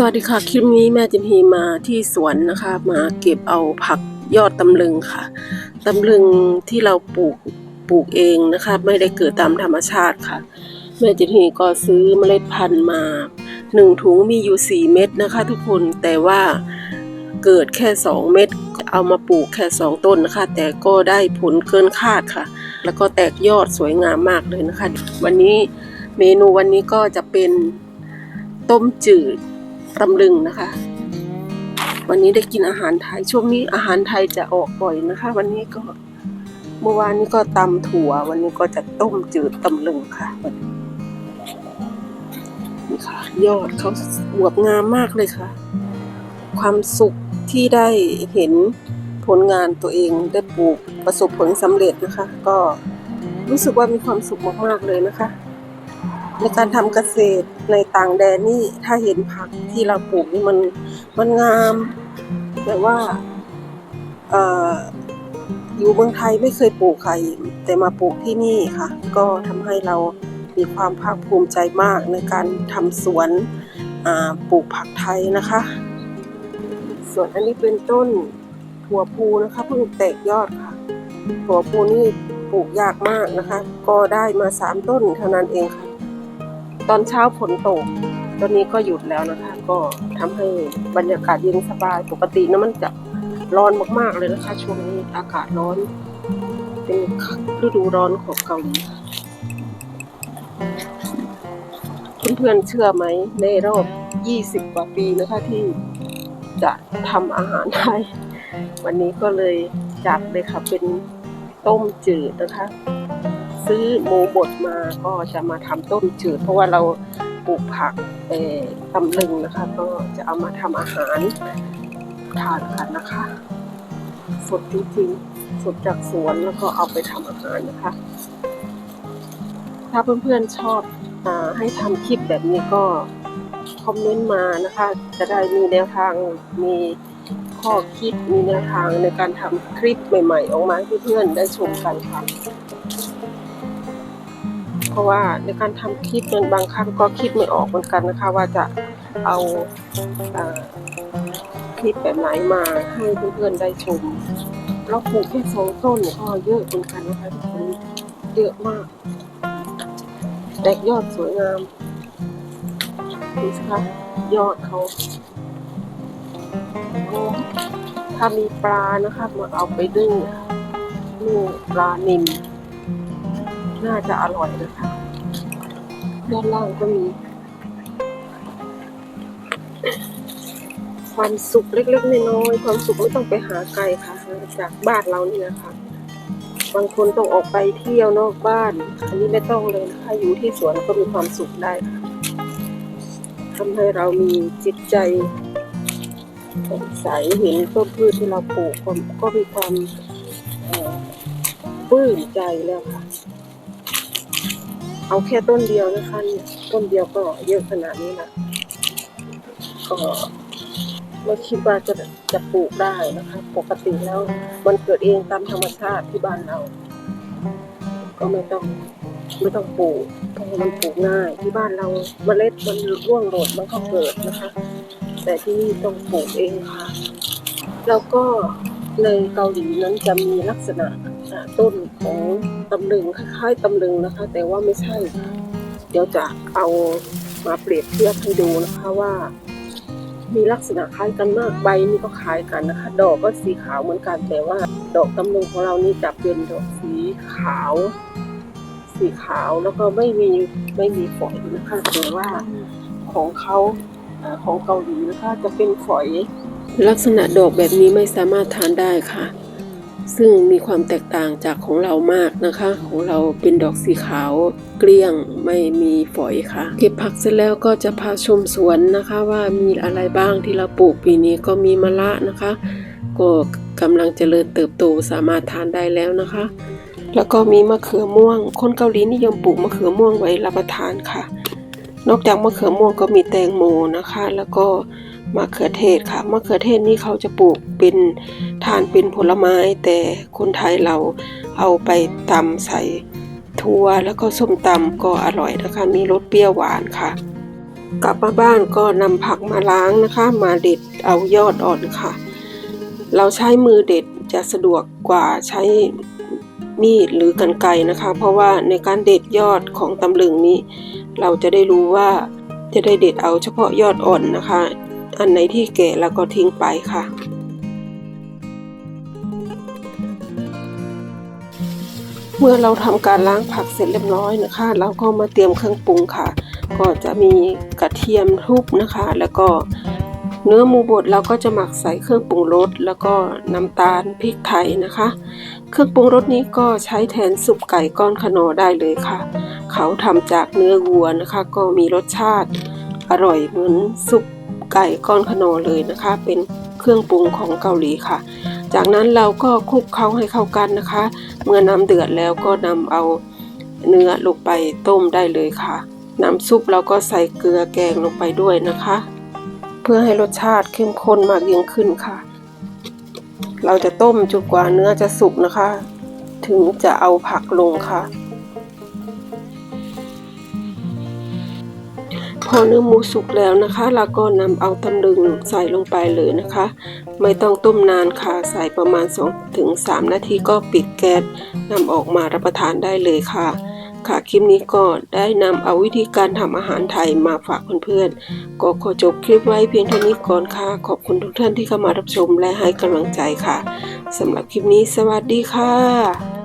สวัสดีค่ะ คลิปนี้แม่จิมฮีมาที่สวนนะคะ มาเก็บเอาผักยอดตำลึงค่ะตำลึงที่เราปลูกปลูกเองนะคะ ไม่ได้เกิดตามธรรมชาติค่ะ แม่จิมฮีก็ซื้อเมล็ดพันธุ์มาหนึ่งถุงมีอยู่สี่เม็ดนะคะ ทุกคนแต่ว่าเกิดแค่สองเม็ดเอามาปลูกแค่สองต้นนะคะ แต่ก็ได้ผลเกินคาดค่ะ แล้วก็แตกยอดสวยงามมากเลยนะคะ วันนี้เมนูวันนี้ก็จะเป็นต้มจืด ตำลึงนะคะ วันนี้ได้กินอาหารไทย ช่วงนี้อาหารไทยจะออกบ่อยนะคะ วันนี้ก็เมื่อวานนี้ก็ตำถั่ว วันนี้ก็จะต้มจืดตำลึงค่ะนี่ค่ะ ยอดเขาอวบงามมากเลยค่ะ ความสุขที่ได้เห็นผลงานตัวเองได้ปลูกประสบผลสำเร็จนะคะ ก็รู้สึกว่ามีความสุขมากๆเลยนะคะ ในการทำเกษตรในต่างแดนนี่ถ้าเห็นผักที่เราปลูกนี่มันมันงามแต่ว่าเอ่ออยู่เมืองไทยไม่เคยปลูกใครแต่มาปลูกที่นี่ค่ะ ก็ทำให้เรามีความภาคภูมิใจมากในการทำสวนปลูกผักไทยนะคะ ส่วนอันนี้เป็นต้นถั่วพูนะคะเพิ่งแตกยอดค่ะถั่วพูนี่ปลูกยากมากนะคะ ก็ได้มาสามต้นเท่านั้นเองค่ะ ตอนเช้าฝนตก ตอนนี้ก็หยุดแล้วนะคะ ก็ทำให้บรรยากาศเย็นสบาย ปกตินะมันจะร้อนมากๆเลยนะคะ ช่วงนี้อากาศร้อน เป็นฤดูร้อนของเกาหลีเพื่อนๆเชื่อไหมในรอบ 20 กว่าปีนะคะที่จะทำอาหารไทย วันนี้ก็เลยจัดเลยค่ะเป็นต้มจืดนะคะ ซื้อหมูบดมาก็จะมาทำต้มจืด เพราะว่าเราปลูกผักเอ่อตำลึงนะคะ ก็จะเอามาทำอาหารทานกันนะคะ สดจริงๆ สดจากสวนแล้วก็เอาไปทำอาหารนะคะ ถ้าเพื่อนๆชอบอให้ทำคลิปแบบนี้ก็คอมเมนต์มานะคะ จะได้มีแนวทางมีข้อคิดมีแนวทางในการทำคลิปใหม่ ๆ ออกมาให้เพื่อนๆได้ชมกันค่ะ ราะว่าในการทำคลิปนั้นบางครั้งก็คิดไม่ออกเหมือนกันนะคะ ว่าจะเอาคลิปแบบไหนมาให้เพื่อนๆได้ชม เราปลูกแค่สองต้นก็เยอะเหมือนกันนะคะทุกคนเยอะมาก แตกยอดสวยงามดูสิคะยอดเขาถ้ามีปลานะคะมาเอาไปนึ่งนึ่งปลานิล น่าจะอร่อยนะคะ ด้านล่างก็มี ความสุขเล็กๆน้อยๆความสุขไม่ต้องไปหาไกลค่ะ จากบ้านเรานี่นะคะ บางคนต้องออกไปเที่ยวนอกบ้าน อันนี้ไม่ต้องเลยนะคะอยู่ที่สวนก็มีความสุขได้ทำให้เรามีจิตใจสดใสเห็นต้นพืชที่เราปลูกก็มีความปลื้มใจแล้วค่ะ เอาแค่ต้นเดียวนะคะเนี่ยต้นเดียวก็เยอะขนาดนี้นะก็ไม่คิดว่าจะจะปลูกได้นะคะ ปกติแล้วมันเกิดเองตามธรรมชาติที่บ้านเรา ก็ไม่ต้องไม่ต้องปลูกเพราะมันปลูกง่าย ที่บ้านเราเมล็ดมันร่วงหล่นมันก็เกิดนะคะ แต่ที่นี่ต้องปลูกเองค่ะ แล้วก็ในเกาหลีนั้นจะมีลักษณะ ต้นของตำลึงคล้ายๆตำลึงนะคะ แต่ว่าไม่ใช่ เดี๋ยวจะเอามาเปรียบเทียบให้ดูนะคะว่า มีลักษณะคล้ายกันมากใบนี่ก็คล้ายกันนะคะ ดอกก็สีขาวเหมือนกัน แต่ว่าดอกตำลึงของเรานี่จะเป็นดอกสีขาว สีขาวแล้วก็ไม่มีไม่มีฝอยนะคะแต่ว่าของเขาของเกาหลีนะคะจะเป็นฝอย ลักษณะดอกแบบนี้ไม่สามารถทานได้ค่ะ ซึ่งมีความแตกต่างจากของเรามากนะคะ ของเราเป็นดอกสีขาวเกลี้ยงไม่มีฝอยค่ะ เก็บผักเสร็จแล้วก็จะพาชมสวนนะคะว่ามีอะไรบ้างที่เราปลูกปีนี้ก็มีมะละนะคะ ก็กำลังเจริญเติบโตสามารถทานได้แล้วนะคะ แล้วก็มีมะเขือม่วง คนเกาหลีนิยมปลูกมะเขือม่วงไว้รับประทานค่ะ นอกจากมะเขือม่วงก็มีแตงโมนะคะ แล้วก็ มะเขือเทศค่ะมะเขือเทศนี่เขาจะปลูกเป็นทานเป็นผลไม้ แต่คนไทยเราเอาไปตำใส่ถั่วแล้วก็ส้มตำก็อร่อยนะคะ มีรสเปรี้ยวหวานค่ะ กลับมาบ้านก็นำผักมาล้างนะคะ มาเด็ดเอายอดอ่อนค่ะ เราใช้มือเด็ดจะสะดวกกว่าใช้มีดหรือกรรไกรนะคะ เพราะว่าในการเด็ดยอดของตำลึงนี้ เราจะได้รู้ว่าจะได้เด็ดเอาเฉพาะยอดอ่อนนะคะ อันไหนที่แก่แล้วก็ทิ้งไปค่ะ เมื่อเราทำการล้างผักเสร็จเรียบร้อยนะคะ เราก็มาเตรียมเครื่องปรุงค่ะ ก็จะมีกระเทียมทุบนะคะ แล้วก็เนื้อหมูบดเราก็จะหมักใส่เครื่องปรุงรสแล้วก็น้ำตาลพริกไทยนะคะ เครื่องปรุงรสนี้ก็ใช้แทนซุปไก่ก้อนขนอได้เลยค่ะ เขาทำจากเนื้อวัวนะคะ ก็มีรสชาติอร่อยเหมือนซุป ไก่ก้อนขนอเลยนะคะ เป็นเครื่องปรุงของเกาหลีค่ะ จากนั้นเราก็คลุกเคล้าให้เข้ากันนะคะ เมื่อน้ำเดือดแล้วก็นำเอาเนื้อลงไปต้มได้เลยค่ะ น้ำซุปเราก็ใส่เกลือแกงลงไปด้วยนะคะ เพื่อให้รสชาติเข้มข้นมากยิ่งขึ้นค่ะ เราจะต้มจนกว่าเนื้อจะสุกนะคะ ถึงจะเอาผักลงค่ะ พอเนื้อหมูสุกแล้วนะคะ เราก็นำเอาตำลึงใส่ลงไปเลยนะคะ ไม่ต้องต้มนานค่ะ ใส่ประมาณ 2-3 นาทีก็ปิดแก๊สนำออกมารับประทานได้เลยค่ะค่ะคลิปนี้ก็ได้นำเอาวิธีการทำอาหารไทยมาฝากเพื่อนๆ ก็ขอจบคลิปไว้เพียงเท่านี้ก่อนค่ะ ขอบคุณทุกท่านที่เข้ามารับชมและให้กำลังใจค่ะสำหรับคลิปนี้สวัสดีค่ะ